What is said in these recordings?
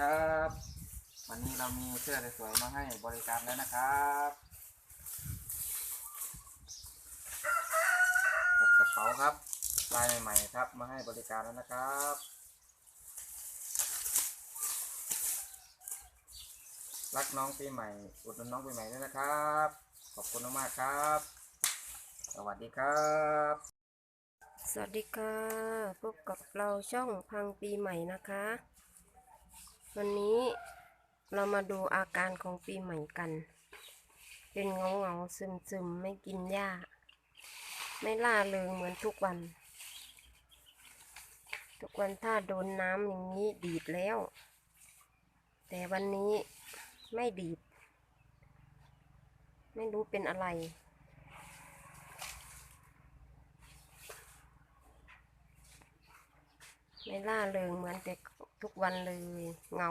ครับ วันนี้เรามีเสื้อสวยๆมาให้บริการแล้วนะครับกับกระเป๋าครับลายใหม่ๆครับมาให้บริการแล้วนะครับรักน้องปีใหม่อุดหนุนน้องปีใหม่ด้วยนะครับ ขอบคุณมากครับ สวัสดีครับ สวัสดีค่ะ พบกับเราช่องพังปีใหม่นะคะ วันนี้เรามาดูอาการของปีใหม่กัน เป็นเงาเงาซึมซึมไม่กินหญ้า ไม่ล่าเริงเหมือนทุกวัน ทุกวันถ้าโดนน้ำอย่างนี้ดีดแล้ว แต่วันนี้ไม่ดีด ไม่รู้เป็นอะไรไม่ล่าเริงเหมือนแต่ ทุกวันเลยเงา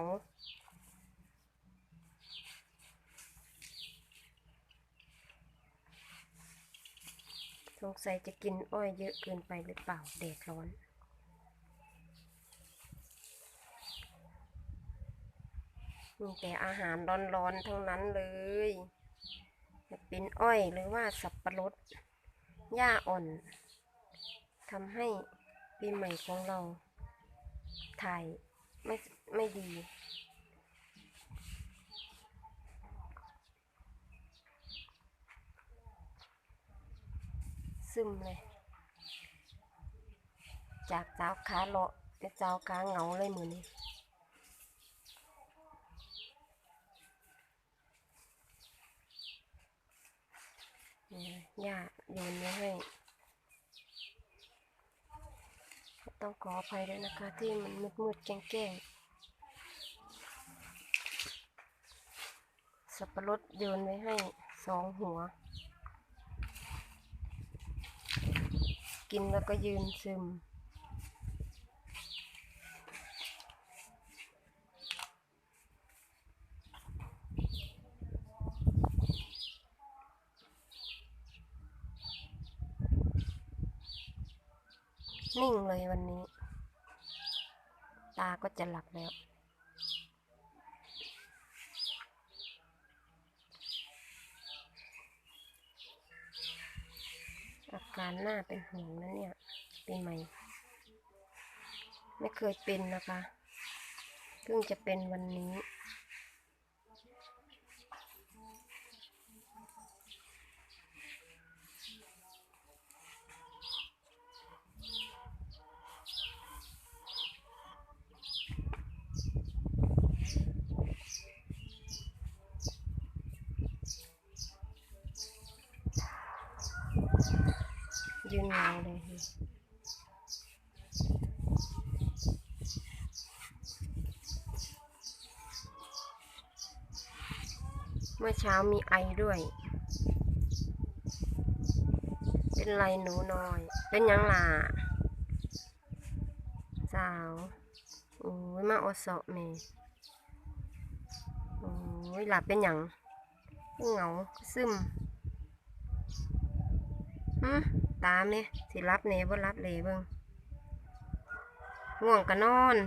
สงสัยจะกินอ้อยเยอะเกินไปหรือเปล่าแดดร้อน มีแต่อาหารร้อนๆทั้งนั้นเลยจะเป็นอ้อยหรือว่าสับปะรดหญ้าอ่อนทำให้ปีใหม่ของเราถ่าย ไม่ไม่ดี ซึมเลย จากสาวขาเลาะเป็นสาวขาเหงาเลยมือนี้ย่าโยนไว้ให้ ต้องขออภัยด้วยนะคะ ที่มันมืดมืดๆแก่งๆสับปะรดโยนไว้ให้สองหัว กินแล้วก็ยืนซึม นิ่งเลยวันนี้ ตาก็จะหลับแล้ว อาการหน้าเป็นห่วงนะเนี่ยเป็นไหมไม่เคยเป็นนะคะ เพิ่งจะเป็นวันนี้ ยืนยาเลยเมื่อเช้ามีไอด้วย เป็นไรหนูน้อย เป็นยังล่ะสาวโอ้ยมาอดสาะแม่โอ้ยหลับเป็นยังเหงาซึมฮึ ตามเนี่ยสิรับเนบ่รับเลยเบิ่งง่วงก็นอน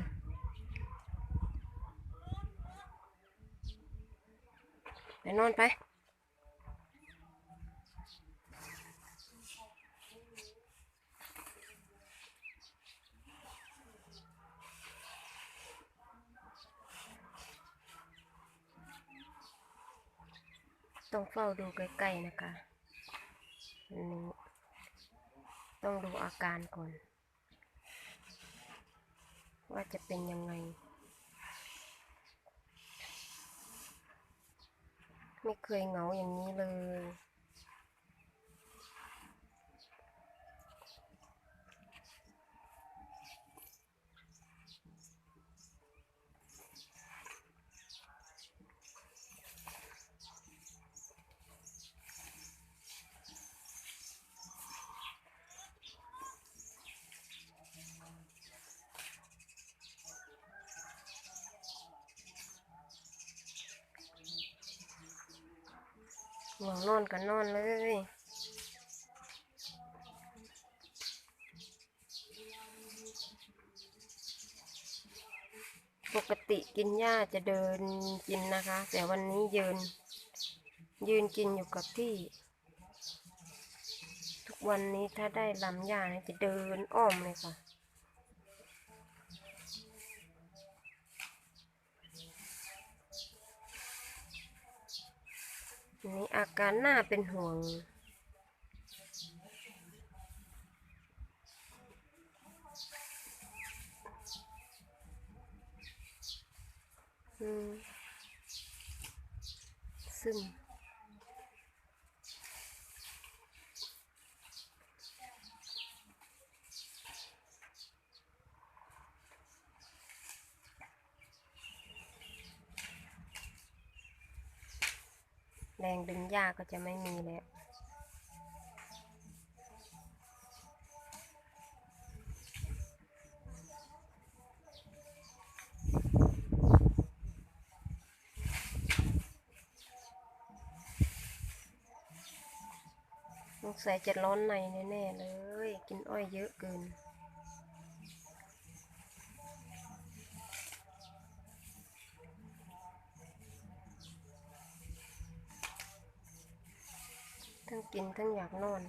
ไปนอนไปต้องเฝ้าดูใกล้ๆนะคะอันนี้ ต้องดูอาการก่อน ว่าจะเป็นยังไง ไม่เคยเหงาอย่างนี้เลย ห่วงนอนก็นอนเลยปกติกินหญ้าจะเดินกินนะคะ แต่วันนี้ยืน ยืนกินอยู่กับที่ ทุกวันนี้ถ้าได้ลำหญ้าจะเดินอ้อมเลยค่ะ นี้อาการหน้าเป็นห่วง อืมซึม แรงดึงยากก็จะไม่มีแล้วสงสัยจะร้อนในแน่ๆเลย กินอ้อยเยอะเกิน กินทั้งอยากนอน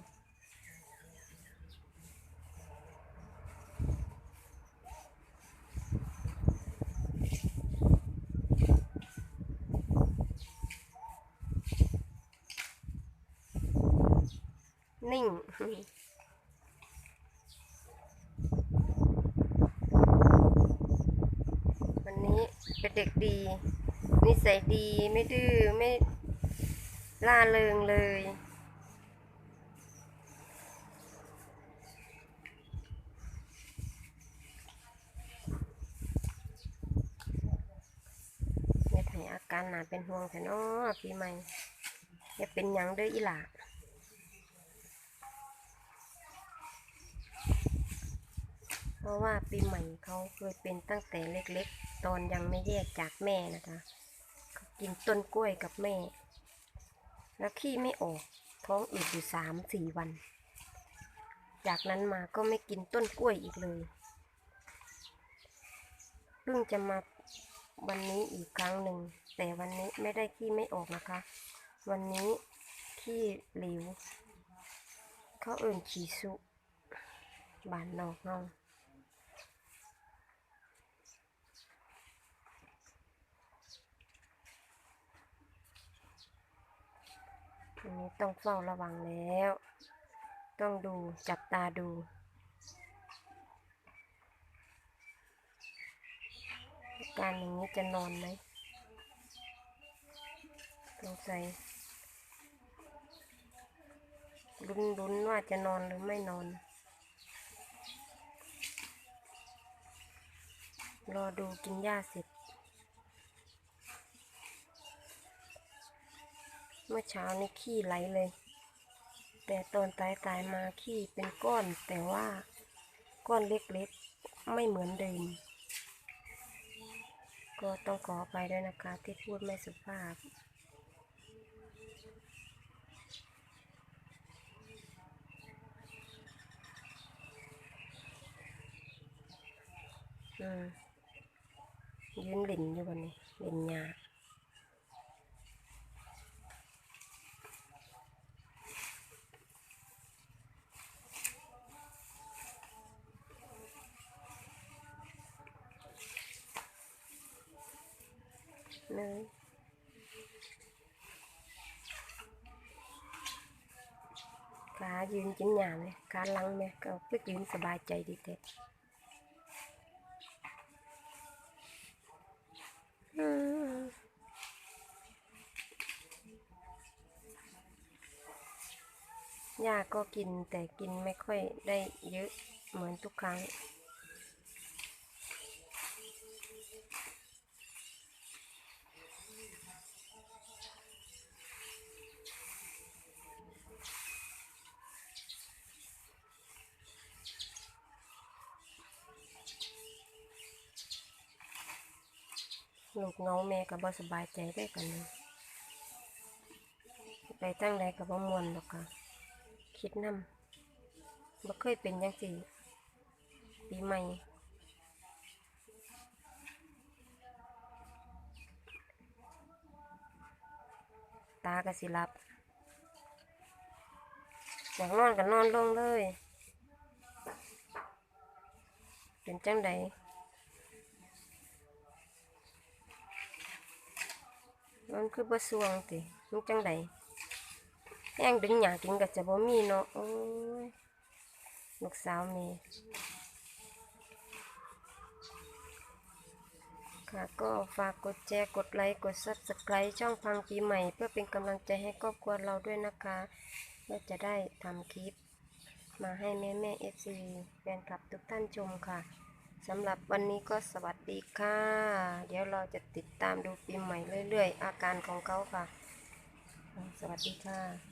นิ่งวันนี้เป็นเด็กดี นิสัยดีไม่ดื้อไม่ล่าเริงเลย อย่าให้อา การหนาเป็นห่วงแต่น้อปีใหม่อย่าเป็นยังเด้ออีหล่าเพราะว่าปีใหม่เขาเคยเป็นตั้งแต่เล็กๆ ตอนยังไม่แยกจากแม่นะคะเขากินต้นกล้วยกับแม่ แล้วขี้ไม่ออก ท้องอืดอยู่สามสี่วัน จากนั้นมาก็ไม่กินต้นกล้วยอีกเลยเพิ่งจะมาวันนี้อีกครั้งหนึ่ง แต่วันนี้ไม่ได้ขี้ไม่ออกนะคะ วันนี้ขี้เหลวเขาเอิ่นขีสุ บานนอกนาะอันนี้ต้องเฝ้าระวังแล้ว ต้องดูจับตาดูการอย่างนี้จะนอนไหม สงสัยลุ้นลุ้นว่าจะนอนหรือไม่นอน รอดูกินหญ้าเสร็จ เมื่อเช้านี่ขี้ไหลเลย แต่ตอนตายตายมาขี้เป็นก้อน แต่ว่าก้อนเล็กๆ ไม่เหมือนเดิม ก็ต้องขอไปด้วยนะคะที่พูดไม่สุภาพ อืมยืนหลินอยู่บนนี้หลินยาเลยขายืนกิ หยามเลยขาลังเนี่ยก็ไปยืนสบายใจดีเด็ดอืมยาก็กินแต่กินไม่ค่อยได้เยอะเหมือนทุกครั้ง ลูกน้องแม่ก็บ่สบายใจได้กันไปตั้งใดกับบ่มวนหรอกค่ะคิดนำบ่เคยเป็นยังสี่ปีใหม่ตากระสิรับอยากนอนก็นอนลงเลย เป็นจังใด มันคือบ่สวงติมันจังใดแห้งดึงหยากินก็จะบ่มีเนาะโอ้ยลูกสาวแมีค่ะก็ฝากกดแชร์กดไลค์กด Subscribe ช่องพังปีใหม่ เพื่อเป็นกำลังใจให้ครอบครัวเราด้วยนะคะเพื่อจะได้ทำคลิป มาให้แม่แม่เอฟซีแฟนคลับทุกท่านชมค่ะ สำหรับวันนี้ก็สวัสดีค่ะ เดี๋ยวเราจะติดตามดูปีใหม่เรื่อยๆ อาการของเขาค่ะ สวัสดีค่ะ